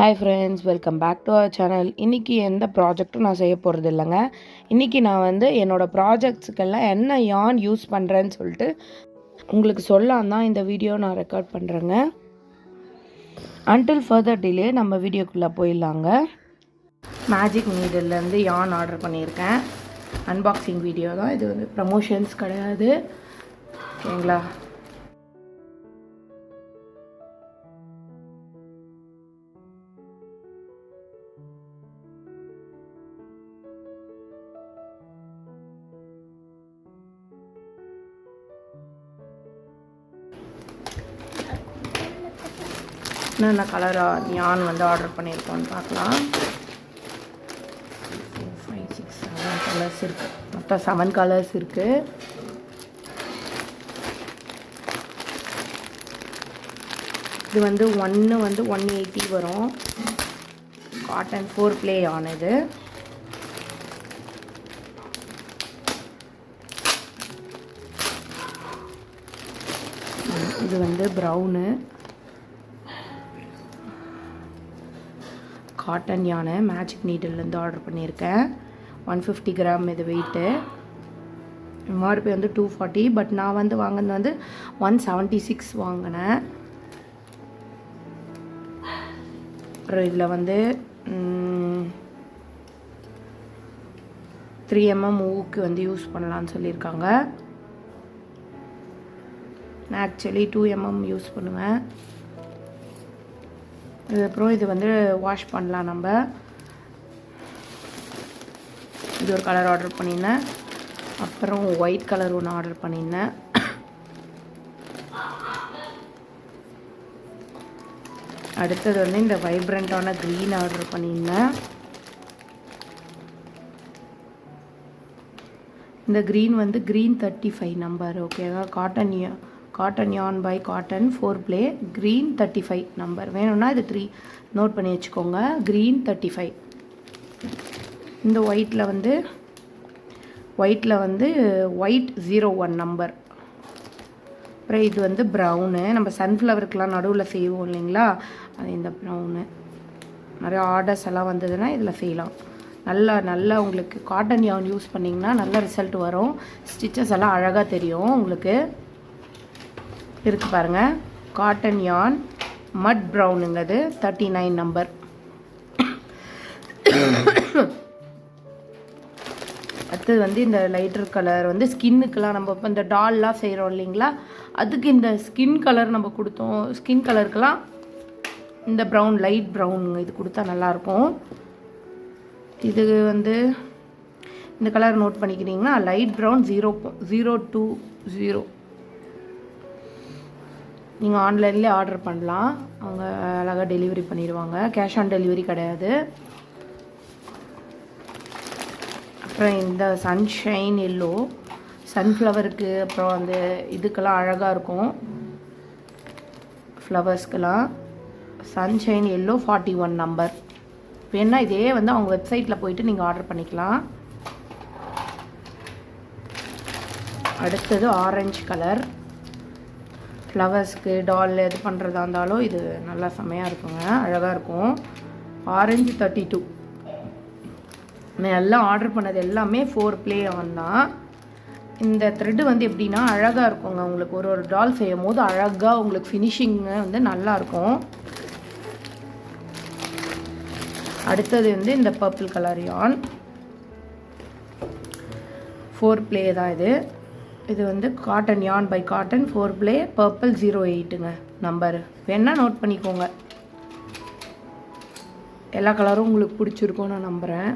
Hi friends welcome back to our channel இன்றைக்கி எந்த ப்ராஜெக்ட்டும் நான் செய்ய போகிறது இல்லைங்க. இன்றைக்கி நான் வந்து என்னோடய ப்ராஜெக்ட்ஸுக்கெல்லாம் என்ன யான் யூஸ் பண்ணுறேன்னு சொல்லிட்டு உங்களுக்கு சொல்லான் தான் இந்த வீடியோ நான் ரெக்கார்ட் பண்ணுறேங்க அன்டில் ஃபர்தர் டிலே நம்ம வீடியோக்குள்ளே போயிடலாங்க. மேஜிக் மீடியிலேருந்து யான் ஆர்டர் பண்ணியிருக்கேன். அன்பாக்சிங் வீடியோ தான். இது வந்து ப்ரமோஷன்ஸ் கிடையாது. ஓகேங்களா என்னென்ன கலர் யான் வந்து ஆர்டர் பண்ணியிருக்கோன்னு பார்க்கலாம். ஃபைவ் சிக்ஸ் செவன் கலர்ஸ் இருக்குது மொத்தம் செவன் கலர்ஸ் இருக்குது இது வந்து ஒன்று வந்து ஒன் எயிட்டி வரும். காட்டன் ஃபோர் ப்ளே ஆனது இது. வந்து ப்ரௌனு காட்டன் யானை மேஜிக் நீடில்லேருந்து ஆர்டர் பண்ணியிருக்கேன். ஒன் ஃபிஃப்டி கிராம் இது வெயிட்டு எம்ஆர்பி வந்து டூ ஃபார்ட்டி பட் நான் வந்து வாங்கினது வந்து ஒன் செவன்ட்டி சிக்ஸ் வாங்கினேன். அப்புறம் இதில் வந்து த்ரீ எம்எம் ஊக்கு வந்து யூஸ் பண்ணலான்னு சொல்லியிருக்காங்க. நான் ஆக்சுவலி டூ எம்எம் யூஸ் பண்ணுவேன். அதுக்கப்புறம் இது வந்து வாஷ் பண்ணலாம் நம்ம. இது ஒரு கலர் ஆர்டர் பண்ணியிருந்தேன். அப்புறம் ஒயிட் கலர் ஒன்று ஆர்டர் பண்ணியிருந்தேன். அடுத்தது வந்து இந்த வைப்ரண்ட்டான க்ரீன் ஆர்டர் பண்ணியிருந்தேன். இந்த க்ரீன் வந்து க்ரீன் தேர்ட்டி ஃபைவ் நம்பர் ஓகேவா cotton cotton yarn by cotton four ply green thirty five number வேணும்னா இது த்ரீ நோட் பண்ணி வச்சுக்கோங்க. க்ரீன் தேர்ட்டி ஃபைவ் இந்த ஒயிட்டில் வந்து ஒயிட்டில் வந்து ஒயிட் ஜீரோ ஒன் நம்பர் அப்புறம் இது வந்து ப்ரௌனு நம்ம சன்ஃப்ளவருக்கெலாம் நடுவில் செய்வோம் இல்லைங்களா? அது இந்த ப்ரௌனு நிறைய ஆர்டர்ஸ் எல்லாம் வந்ததுன்னா இதில் செய்யலாம். நல்லா நல்லா உங்களுக்கு காட்டன் யான் யூஸ் பண்ணிங்கன்னா நல்ல ரிசல்ட் வரும். ஸ்டிச்சஸ் எல்லாம் அழகாக தெரியும் உங்களுக்கு. இருக்கு பாருங்கள் காட்டன் யான் மட் ப்ரௌனுங்கிறது தேர்ட்டி நைன் நம்பர் அடுத்தது வந்து இந்த லைட்டர் கலர் வந்து ஸ்கின்னுக்கெல்லாம் நம்ம இப்போ இந்த டால்லாம் செய்கிறோம் இல்லைங்களா? அதுக்கு இந்த ஸ்கின் கலர் நம்ம கொடுத்தோம். ஸ்கின் கலருக்கெல்லாம் இந்த ப்ரௌன் லைட் ப்ரௌனுங்க இது கொடுத்தா நல்லாயிருக்கும். இது வந்து இந்த colour note பண்ணிக்கிறீங்கன்னா light brown zero zero two zero நீங்கள் ஆன்லைன்லேயே ஆர்டர் பண்ணலாம். அவங்க அழகாக டெலிவரி பண்ணிடுவாங்க கேஷ் ஆன் டெலிவரி கிடையாது. அப்புறம் இந்த சன்ஷைன் எல்லோ சன்ஃப்ளவருக்கு அப்புறம் அந்த இதுக்கெல்லாம் அழகாக இருக்கும். ஃப்ளவர்ஸ்க்கெல்லாம் sunshine yellow forty one number வேணால் இதே வந்து அவங்க வெப்சைட்டில் போயிட்டு நீங்கள் ஆர்டர் பண்ணிக்கலாம். அடுத்தது ஆரஞ்சு கலர் ஃப்ளவர்ஸ்க்கு டால் இது பண்ணுறதா இருந்தாலும் இது நல்லா செம்மையாக இருக்குங்க. அழகாக இருக்கும். ஆரஞ்சு தேர்ட்டி டூ நான் எல்லாம் ஆர்டர் பண்ணது எல்லாமே ஃபோர் ப்ளே ஆன் தான். இந்த த்ரெட்டு வந்து எப்படின்னா அழகாக இருக்குங்க. உங்களுக்கு ஒரு ஒரு டால் செய்யும் போது அழகாக உங்களுக்கு ஃபினிஷிங்கு வந்து நல்லாயிருக்கும் அடுத்தது வந்து இந்த purple colour yarn four ply தான் இது. இது வந்து cotton yarn by cotton four ply purple zero எயிட்டுங்க number வேணால் நோட் பண்ணிக்கோங்க. எல்லா கலரும் உங்களுக்கு பிடிச்சிருக்கும் நான் நம்புகிறேன்